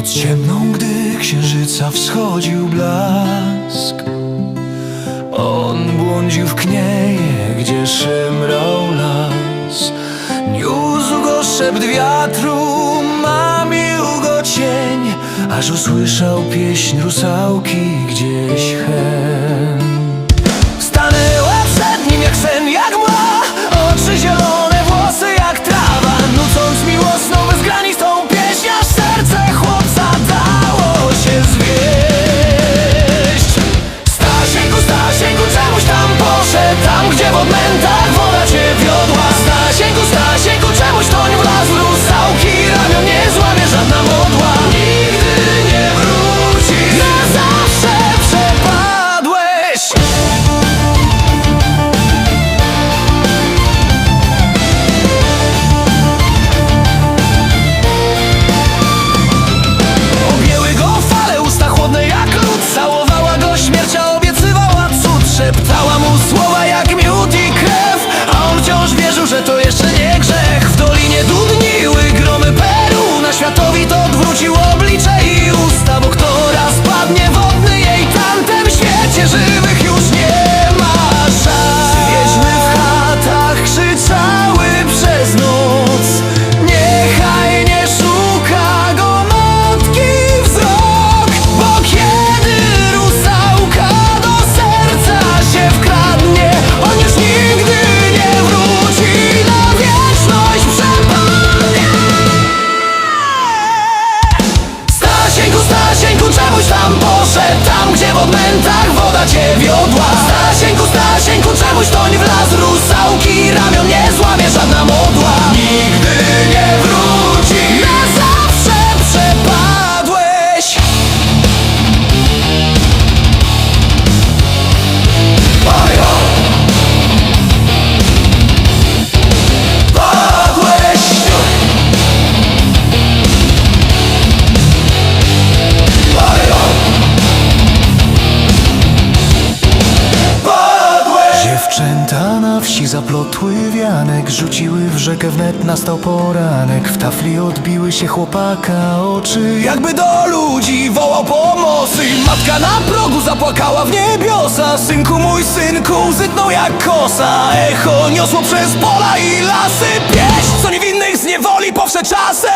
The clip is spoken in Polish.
Noc ciemną, gdy księżyca wschodził blask. On błądził w knieje, gdzie szemrał las. Niósł go szept wiatru, mamił go cień. Aż usłyszał pieśń rusałki gdzieś hen Don't you want. Czemuś tam poszedł Tam, gdzie w odmętach woda cię wiodła. Stasieńku, Stasieńku, czemuś toń Na wsi zaplotły wianek Rzuciły w rzekę wnet nastał poranek. W tafli odbiły się chłopaka oczy Jakby do ludzi wołał pomocy. Matka na progu zapłakała w niebiosa Synku mój synku zytnął jak kosa. Echo niosło przez pola i lasy. Pieśń co niewinnych z niewoli powsze czasem